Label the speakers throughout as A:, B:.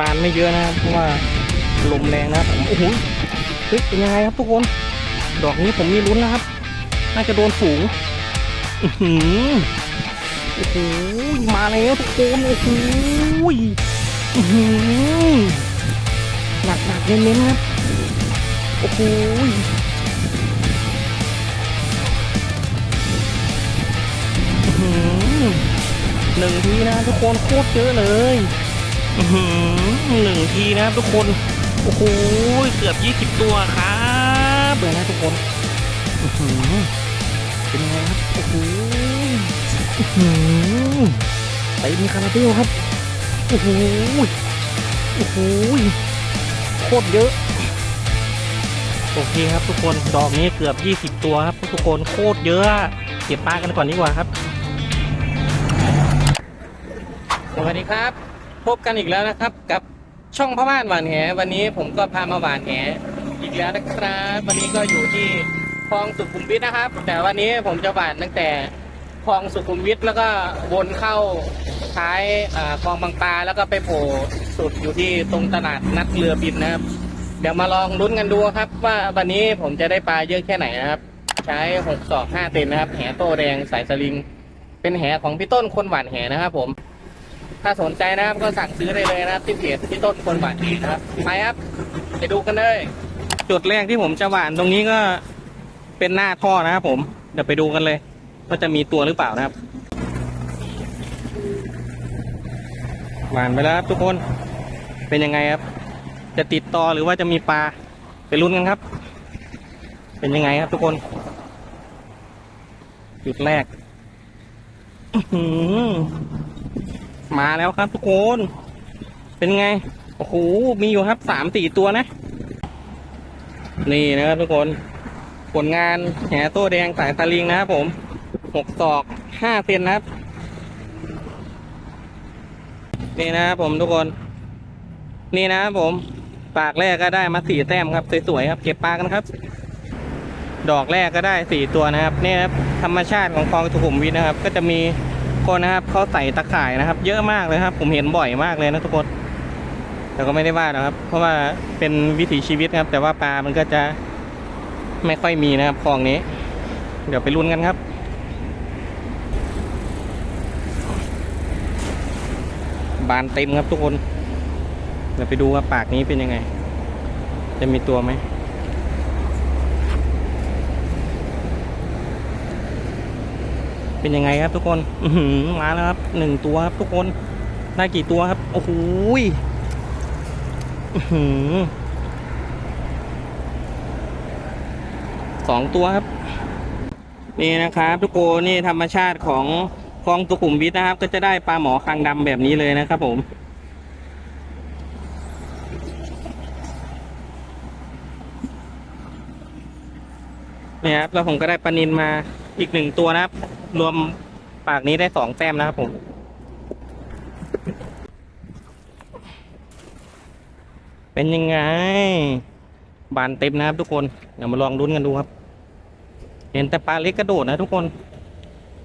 A: บานไม่เยอะนะครับเพราะว่าลมแรงนะครับโอ้โหเฮ้ยเป็นยังไงครับทุกคน ดอกนี้ผมมีลุ้นนะครับ น่าจะโดนฝูงอื้อหือโอ้โหมาแล้วทุกคนโอ้โหอื้อหือหนักหนักเน้นๆครับโอ้โหอื้อหือหนึ่งทีนะทุกคนโคตรเยอะเลย หนึ่งทีนะครับทุกคน โอ้โหเกือบยี่สิบตัวครับเลยนะทุกคนเป็นไงครับ โอ้โหอื้อหือเต็มคาราเบลครับ โอ้โห โอ้โห โคตรเยอะ โอเคครับทุกคน ดอกนี้เกือบ 20 ตัวครับ ทุกคน โคตรเยอะ เก็บปลากันก่อนดีกว่าครับ สวัสดีครับ พบกันอีกแล้วนะครับกับช่องพ่อบ้านหวานแหวันนี้ผมก็พามาหวานแหอีกแล้วนะครับวันนี้ก็อยู่ที่คลองสุขุมวิทนะครับ แต่วันนี้ผมจะหวานตั้งแต่คลองสุขุมวิทแล้วก็วนเข้าท้ายคลองบางปลาแล้วก็ไปโผล่สุดอยู่ที่ตรงตลาดนัดเรือบินนะครับ เดี๋ยวมาลองลุ้นกันดูครับ ว่าวันนี้ผมจะได้ปลาเยอะแค่ไหนนะครับ ใช้หกศอกห้าเต็นนะครับแหโตแดงสายสลิง เป็นแหของพี่ต้นคนหวานแหนะครับผม ถ้าสนใจนะครับก็สั่งซื้อได้เลยนะครับที่เพจพี่ต้นคนหวานแหนะครับไปครับไปดูกันเลย จุดแรกที่ผมจะหวานตรงนี้ก็เป็นหน้าท่อนะครับผมเดี๋ยวไปดูกันเลยว่าจะมีตัวหรือเปล่านะครับหวานไปแล้วครับทุกคนเป็นยังไงครับ จะติดต่อหรือว่าจะมีปลาไปลุ้นกันครับ เป็นยังไงครับทุกคน จุดแรกอื้อหือ มาแล้วครับทุกคน เป็นไง โอ้โห มีอยู่ครับสามสี่ตัวนะ นี่นะครับทุกคน ผลงานแหโต้แดงสายตะลิงนะครับผมหกศอกห้าเซนนะครับ นี่นะครับผมทุกคน นี่นะครับผม ปากแรกก็ได้มาสี่แต้มครับ สวยๆครับ เก็บปลากันครับ ดอกแรกก็ได้สี่ตัวนะครับ นี่ครับ ธรรมชาติของคลองสุขุมวิทนะครับ ก็จะมี คนนะครับเขาใส่ตะข่ายนะครับ เยอะมากเลยครับ ผมเห็นบ่อยมากเลยนะทุกคนแต่ก็ไม่ได้ว่าหรอกครับ เพราะว่าเป็นวิถีชีวิตครับ แต่ว่าปลามันก็จะไม่ค่อยมีนะครับคลองนี้ เดี๋ยวไปลุ้นกันครับบานเต็มครับทุกคน เดี๋ยวไปดูว่าปากนี้เป็นยังไง จะมีตัวไหม เป็นยังไงครับทุกคนอมาแล้วครับหนึ่งตัวครับทุกคน ได้กี่ตัวครับ โอ้โหสองตัวครับ นี่นะครับ ทุกคนนี่ธรรมชาติของคลองสุขุมวิทนะครับ ก็จะได้ปลาหมอคางดำแบบนี้เลยนะครับผมเนี่ยครับแล้วผมก็ได้ปลานินมา อีกหนึ่งตัวนะครับ รวมปากนี้ได้สองแต้มนะครับผม เป็นยังไง บานเต็มนะครับทุกคนเดี๋ยวมาลองลุ้นกันดูครับ เห็นแต่ปลาเล็กกระโดดนะทุกคน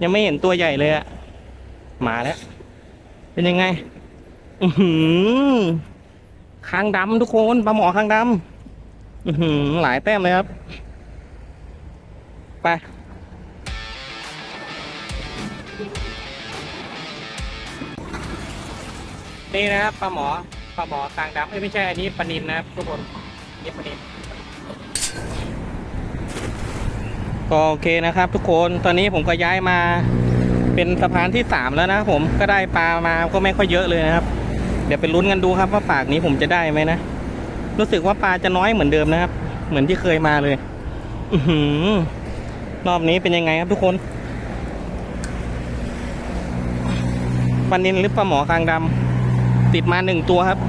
A: ยังไม่เห็นตัวใหญ่เลยอะมาแล้ว เป็นยังไง อือหือคางดำทุกคนปลาหมอคางดำอือหือหลายแต้มเลยครับ ไป นี่นะครับปลาหมอปลาหมอคางดำเอ้ยไม่ใช่อันนี้ปลานินนะครับทุกคนนี่ปลานินก็โอเคนะครับ ทุกคนตอนนี้ผมก็ย้ายมาเป็นสะพานที่สามแล้วนะครับผมก็ได้ปลามาก็ไม่ค่อยเยอะเลยนะครับ เดี๋ยวไปลุ้นกันดูครับว่าปากนี้ผมจะได้ไหมนะรู้สึกว่าปลาจะน้อยเหมือนเดิมนะครับ เหมือนที่เคยมาเลยอือหือรอบนี้เป็นยังไงครับทุกคนปลานินหรือปลาหมอคางดำ ติดมาหนึ่งตัวครับ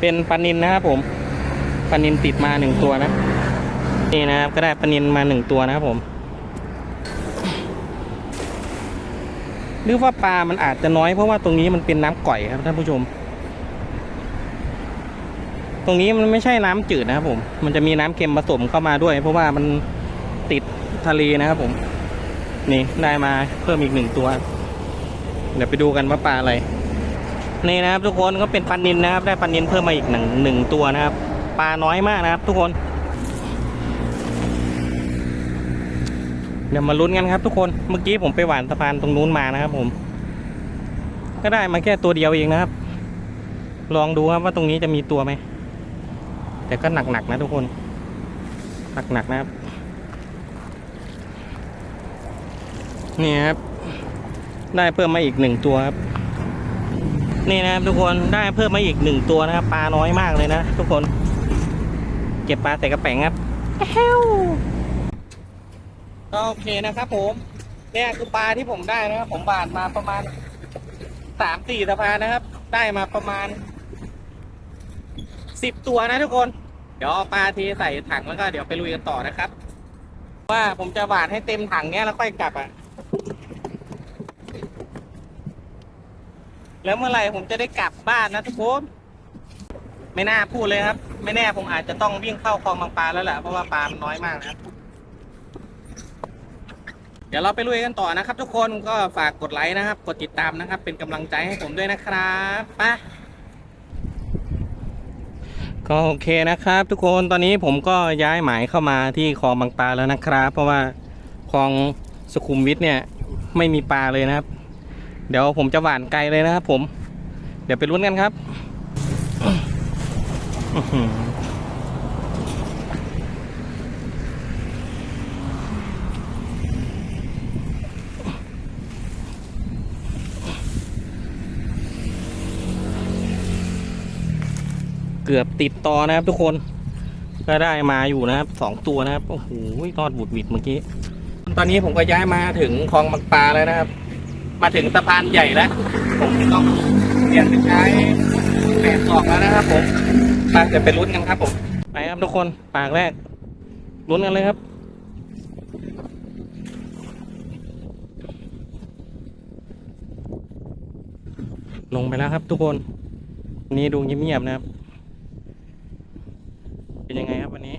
A: เป็นปลานินนะครับผมปลานินติดมาหนึ่งตัวนะ นี่นะครับก็ได้ปลานินมาหนึ่งตัวนะครับผมหรือว่าปลามันอาจจะน้อยเพราะว่าตรงนี้มันเป็นน้ำก่อยครับท่านผู้ชม ตรงนี้มันไม่ใช่น้ำจืดนะครับผม มันจะมีน้ำเค็มผสมเข้ามาด้วย เพราะว่ามันติดทะเลนะครับผม นี่ได้มาเพิ่มอีกหนึ่งตัว เดี๋ยวไปดูกันว่าปลาอะไร นี่นะครับทุกคนก็เป็นปลานินนะครับ ได้ปลานินเพิ่มมาอีกหนึ่งหนึ่งตัวนะครับปลาน้อยมากนะครับ ทุกคน เดี๋ยวมาลุ้นกันครับ ทุกคนเมื่อกี้ผมไปหวานสะพานตรงนู้นมานะครับ ผม ก็ได้มาแค่ตัวเดียวเองนะครับ ลองดูครับว่าตรงนี้จะมีตัวไหมแต่ก็หนักๆนะทุกคนหนักๆนะครับนี่ครับ ได้เพิ่มมาอีกหนึ่งตัวครับ นี่นะครับทุกคนได้เพิ่มมาอีกหนึ่งตัวนะครับปลาน้อยมากเลยนะทุกคน เก็บปลาใส่กระแป๋งครับแฮวก็โอเคนะครับผมเนี่ยคือปลาที่ผมได้นะครับ ผมบานมาประมาณสามสี่สะพานนะครับ ได้มาประมาณสิบตัวนะทุกคน เดี๋ยวเอาปลาเทใส่ถังแล้วก็เดี๋ยวไปลุยกันต่อนะครับ ว่าผมจะหวานให้เต็มถังเนี้ยแล้วค่อยกลับอะ แล้วเมื่อไหร่ผมจะได้กลับบ้านนะทุกคนไม่น่าพูดเลยครับ ไม่แน่ผมอาจจะต้องวิ่งเข้าคลองบางปลาแล้วแหละเพราะว่าปลามันน้อยมากนะครับ เดี๋ยวเราไปลุยกันต่อนะครับ ทุกคนก็ฝากกดไลค์นะครับ กดติดตามนะครับ เป็นกำลังใจให้ผมด้วยนะครับไปก็โอเคนะครับ ทุกคนตอนนี้ผมก็ย้ายหมายเข้ามาที่คลองบางปลาแล้วนะครับ เพราะว่าคลองสุขุมวิทเนี่ยไม่มีปลาเลยนะครับ เดี๋ยวผมจะหวานไกลเลยนะครับผม เดี๋ยวไปลุ้นกันครับเกือบติดต่อนะครับทุกคน ก็ได้มาอยู่นะครับสองตัวนะครับ โอ้โหรอดบุดวิดเมื่อกี้ ตอนนี้ผมก็ย้ายมาถึงคลองบางปลาแล้วนะครับ มาถึงสะพานใหญ่แล้วผมต้องเปลี่ยนเป็นใช้แปดศอกแล้วนะครับผมไปเดี๋ยวไปลุ้นกันครับผมไปครับทุกคนปากแรกลุ้นกันเลยครับลงไปแล้วครับทุกคนวันนี้ดูเงียบๆนะครับ เป็นยังไงครับวันนี้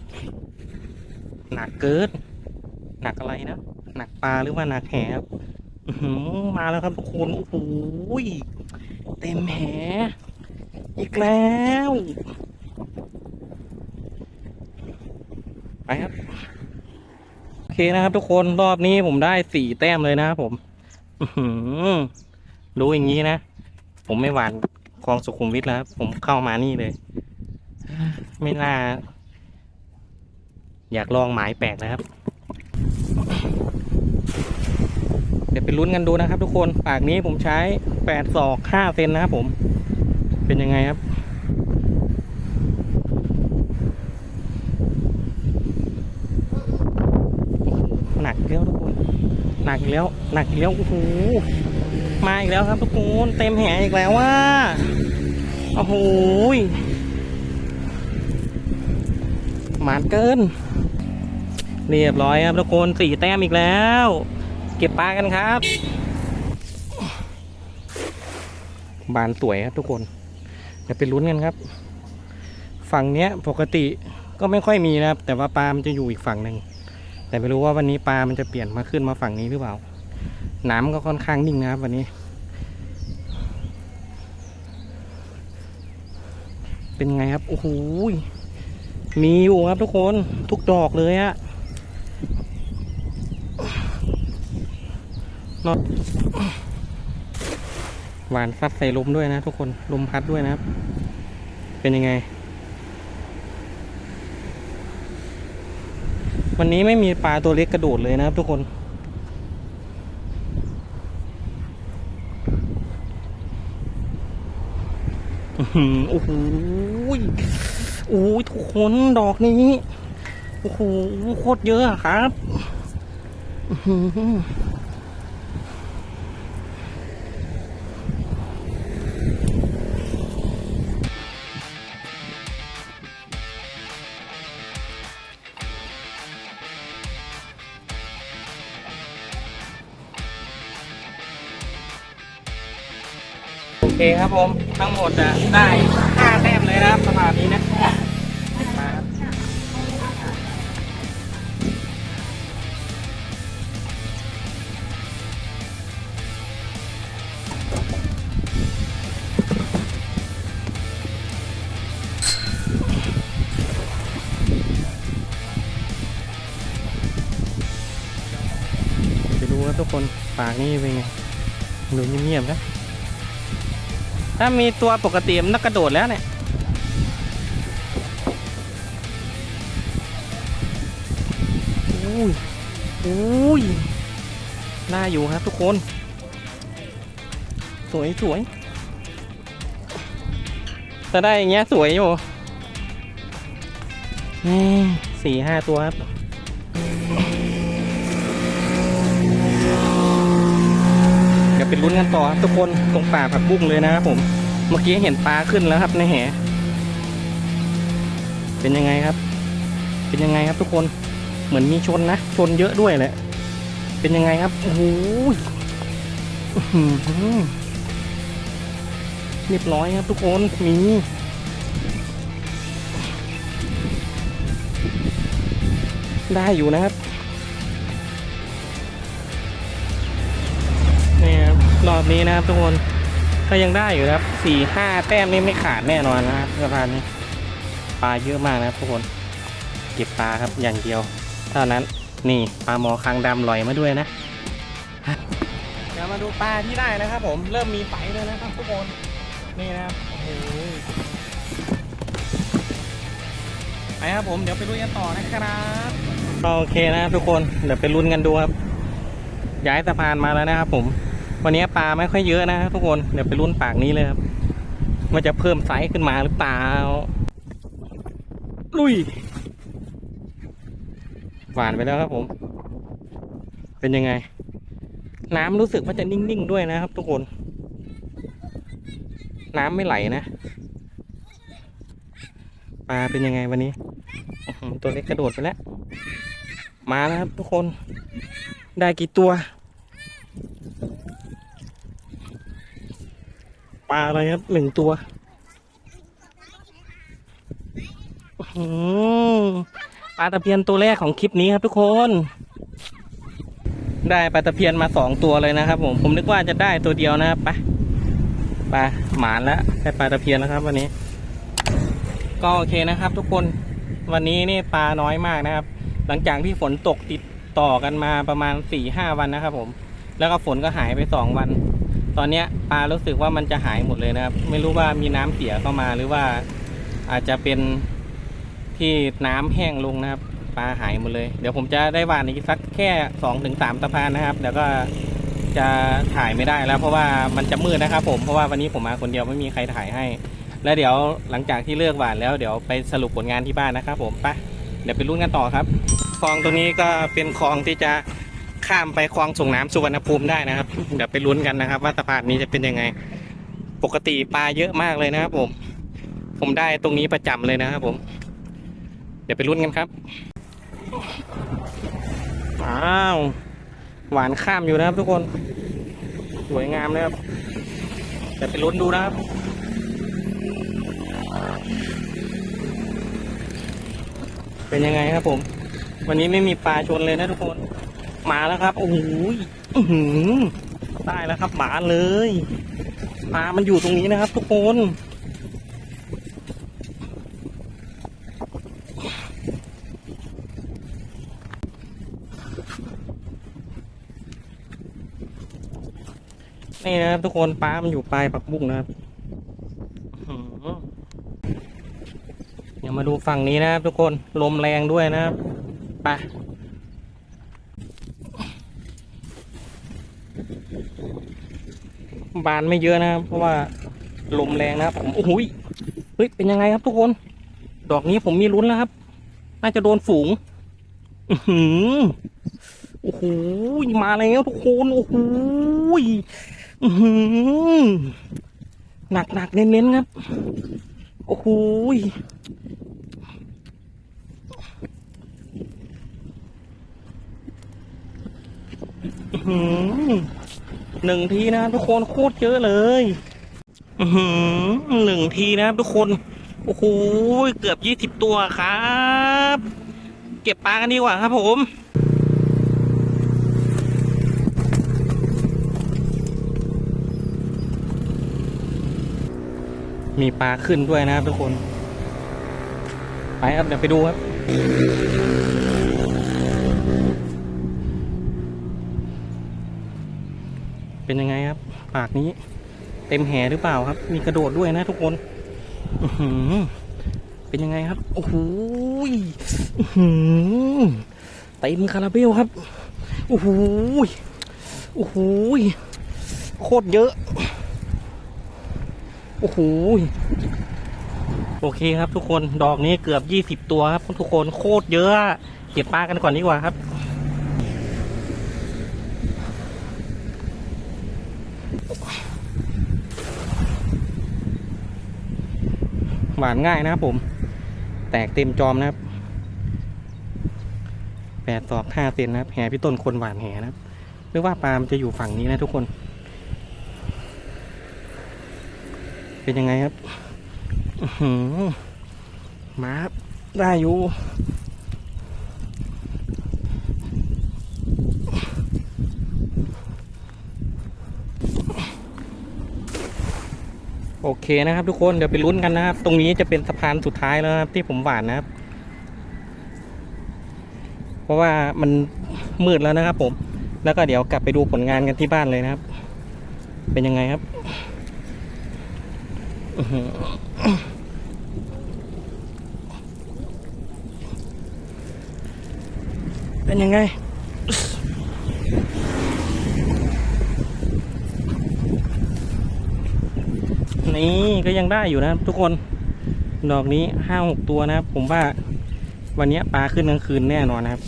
A: หนักเกินหนักอะไรนะ หนักปลาหรือว่าหนักแหครับ มาแล้วครับทุกคนโอ้โหเต็มแหอีกแล้วไปครับโอเคนะครับทุกคนรอบนี้ผมได้สี่แต้มเลยนะครับผมรู้อย่างนี้นะ ผมไม่หวานคลองสุขุมวิทแล้วผมเข้ามานี่เลย ไม่น่า อยากลองหมายแปลกนะครับ เดี๋ยว ไปลุ้นกันดูนะครับ ทุกคนปากนี้ผมใช้แปดศอกห้าเซนนะครับผม เป็นยังไงครับ หนักอีกแล้วทุกคน หนักอีกแล้ว หนักอีกแล้วโอ้โหมาอีกแล้วครับทุกคนเต็มแหอีกแล้วว่าโอ้โหหมานเกิน เรียบร้อยครับทุกคนสี่แต้มอีกแล้ว เก็บปลากันครับ บานสวยครับทุกคนเดี๋ยวไปลุ้นกันครับ ฝั่งเนี้ยปกติก็ไม่ค่อยมีนะครับ แต่ว่าปลามันจะอยู่อีกฝั่งหนึ่งแต่ไม่รู้ว่าวันนี้ปลามันจะเปลี่ยนมาขึ้นมาฝั่งนี้หรือเปล่าน้ำก็ค่อนข้างนิ่งนะครับวันนี้ เป็นไงครับโอ้โหมีอยู่ครับทุกคนทุกดอกเลยอะ นอดหวานซัดใส่ลมด้วยนะทุกคน ลมพัดด้วยนะครับ เป็นยังไง วันนี้ไม่มีปลาตัวเล็กกระโดดเลยนะครับทุกคนอื้อหือโอ้โหโอ้ยทุกคนดอกนี้ โอ้โห โคตรเยอะครับ เคครับผม ทั้งหมดอะได้ห้าแต้มเลยนะครับสถานีนะามีตัวปกติมันต้องกระโดดแล้วเนี่ย อุ้ย อุ้ย น่าอยู่ครับทุกคน สวยสวยจะได้อย่างเงี้ยสวยอยู่นี่สี่ห้าตัวครับเดี๋ยวไปลุ้นกันต่อครับทุกคนตรงป่าผักบุ้งเลยนะครับผม เมื่อกี้เห็นปลาขึ้นแล้วครับในแห เป็นยังไงครับ เป็นยังไงครับทุกคน เหมือนมีชนนะ ชนเยอะด้วยแหละ เป็นยังไงครับ โอ้โหเรียบร้อยครับทุกคนมีได้อยู่นะครับนี่ครับรอบนี้นะครับทุกคน ก็ยังได้อยู่นะครับสี่ห้าแต้มนี่ไม่ขาดแน่นอนนะครับสะพานนี้ปลาเยอะมากนะครับทุกคนเก็บปลาครับอย่างเดียว เท่านั้นนี่ปลาหมอคางดำลอยมาด้วยนะเดี๋ยวมาดูปลาที่ได้นะครับ ผมเริ่มมีไฟแล้วนะครับทุกคนนี่นะครับโอ้โหไปครับผมเดี๋ยวไปลุยกันต่อนะครับโอเคนะครับทุกคนเดี๋ยวไปลุ้นกันดูครับย้ายสะพานมาแล้วนะครับผม วันนี้ปลาไม่ค่อยเยอะนะครับทุกคนเดี๋ยวไปรุ่นปากนี้เลยครับว่าจะเพิ่มไซส์ขึ้นมาหรือเปล่า ลุย หวานไปแล้วครับผม เป็นยังไง น้ำรู้สึกว่าจะนิ่งๆด้วยนะครับ ทุกคน น้ำไม่ไหลนะ ปลาเป็นยังไงวันนี้ ตัวเล็กกระโดดไปแล้ว มาแล้วครับทุกคน ได้กี่ตัว ปลาอะไรครับหนึ่งตัวปลาตะเพียนตัวแรกของคลิปนี้ครับทุกคน ได้ปลาตะเพียนมาสองตัวเลยนะครับผมผมนึกว่าจะได้ตัวเดียวนะครับไปไปหมานแล้วได้ปลาตะเพียนแล้วครับ วันนี้ ก็โอเคนะครับ ทุกคนวันนี้นี่ปลาน้อยมากนะครับ หลังจากที่ฝนตกติดต่อกันมาประมาณสี่ห้าวันนะครับ ผม แล้วก็ฝนก็หายไปสองวัน ตอนเนี้ยปลารู้สึกว่ามันจะหายหมดเลยนะครับ ไม่รู้ว่ามีน้ำเสียเข้ามาหรือว่าอาจจะเป็นที่น้ำแห้งลงนะครับ ปลาหายหมดเลย เดี๋ยวผมจะได้วานอีกสักแค่สองถึงสามตะพานนะครับเดี๋ยวก็จะถ่ายไม่ได้แล้ว เพราะว่ามันจะมืดนะครับ ผมเพราะว่าวันนี้ผมมาคนเดียวไม่มีใครถ่ายให้ แล้วเดี๋ยวหลังจากที่เลิกหวานแล้วเดี๋ยวไปสรุปผลงานที่บ้านนะครับ ผมไปเดี๋ยวไปรุ่นกันต่อครับคลองตัวนี้ก็เป็นคลองที่จะ ข้ามไปคลองส่งน้ำสุวรรณภูมิได้นะครับ เดี๋ยวไปลุ้นกันนะครับ ว่าสะพานนี้จะเป็นยังไง ปกติปลาเยอะมากเลยนะครับผม ผมได้ตรงนี้ประจำเลยนะครับผม เดี๋ยวไปลุ้นกันครับอ้าวหวานข้ามอยู่นะครับ ทุกคนสวยงามนะครับเดี๋ยวไปลุ้นดูนะครับเป็นยังไงครับผม วันนี้ไม่มีปลาชนเลยนะทุกคน มาแล้วครับ โอ้โหได้แล้วครับหมาเลยปลามันอยู่ตรงนี้นะครับ ทุกคนนี่นะครับทุกคนปลามันอยู่ปลายปักบุ้งนะครับเดี๋ยวมาดูฝั่งนี้นะครับทุกคนลมแรงด้วยนะครับไป บานไม่เยอะนะครับ เพราะว่าลมแรงนะครับผมโอ้โหยเฮ้ยเป็นยังไงครับทุกคน ดอกนี้ผมมีลุ้นแล้วครับ น่าจะโดนฝูงอือหือโอ้โหมาแล้วทุกคนโอ้โหอือหือหนักหนักเน้นๆครับ โอ้โหอือหือ หนึ่งทีนะทุกคนโคตรเยอะเลยอืหือหนึ่งทีนะทุกคน โอ้โหเกือบยี่สิบตัวครับ เก็บปลากันดีกว่าครับผมมีปลาขึ้นด้วยนะครับทุกคน ไปครับเดี๋ยวไปดูครับ เป็นยังไงครับ ปากนี้ เต็มแหหรือเปล่าครับ มีกระโดดด้วยนะทุกคนเป็นยังไงครับ โอ้โหเต็มคาราเบลครับ โอ้โหโอ้โหโคตรเยอะ โอ้โหโอเคครับทุกคน ดอกนี้เกือบยี่สิบตัวครับ ทุกคนโคตรเยอะ เก็บปลากันก่อนดีกว่าครับ หวานง่ายนะครับผม แตกเต็มจอมนะครับแปดศอกห้าเซนนะครับ แหพี่ต้นคนหวานแหนะครับหรือว่าปลามันจะอยู่ฝั่งนี้นะทุกคน เป็นยังไงครับหือมาได้อยู่ โอเคนะครับ ทุกคนเดี๋ยวไปลุ้นกันนะครับ ตรงนี้จะเป็นสะพานสุดท้ายแล้วนะครับที่ผมหวานนะครับ เพราะว่ามันมืดแล้วนะครับผม แล้วก็เดี๋ยวกลับไปดูผลงานกันที่บ้านเลยนะครับ เป็นยังไงครับเป็นยังไง นี่ก็ยังได้อยู่นะครับทุกคน ดอกนี้ห้าหกตัวนะครับ ผมว่าวันนี้ปลาขึ้นกลางคืนแน่นอนนะครับ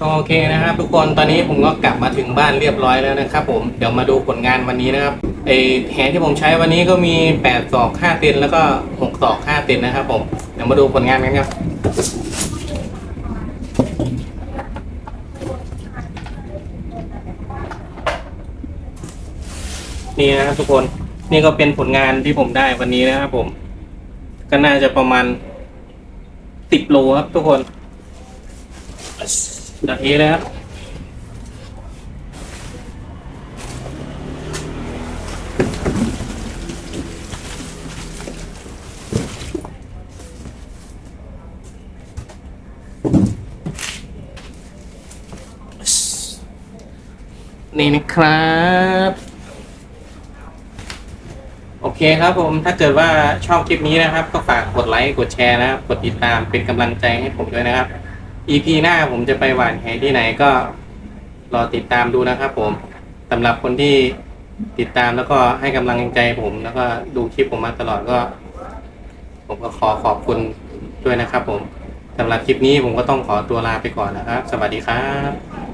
A: ก็โอเคนะครับ ทุกคนตอนนี้ผมก็กลับมาถึงบ้านเรียบร้อยแล้วนะครับ ผมเดี๋ยวมาดูผลงานวันนี้นะครับไอแหที่ผมใช้วันนี้ก็มีแปดศอกห้าเซนแล้วก็หกศอกห้าเซนนะครับ ผมเดี๋ยวมาดูผลงานกันครับ นี่นะครับทุกคนนี่ก็เป็นผลงานที่ผมได้วันนี้นะครับผม ก็น่าจะประมาณสิบโลครับทุกคนแบบนี้เลยครับนี่นะครับ โอเคครับผมถ้าเกิดว่าชอบคลิปนี้นะครับ ก็ฝากกดไลค์กดแชร์นะครับกดติดตามเป็นกำลังใจให้ผมด้วยนะครับ EP หน้าผมจะไปหวานแหที่ไหนก็รอติดตามดูนะครับผมสำหรับคนที่ติดตามแล้วก็ให้กำลังใจผม แล้วก็ดูคลิปผมมาตลอดก็ ผมก็ขอขอบคุณด้วยนะครับ ผมสำหรับคลิปนี้ผมก็ต้องขอตัวลาไปก่อนนะครับ สวัสดีครับ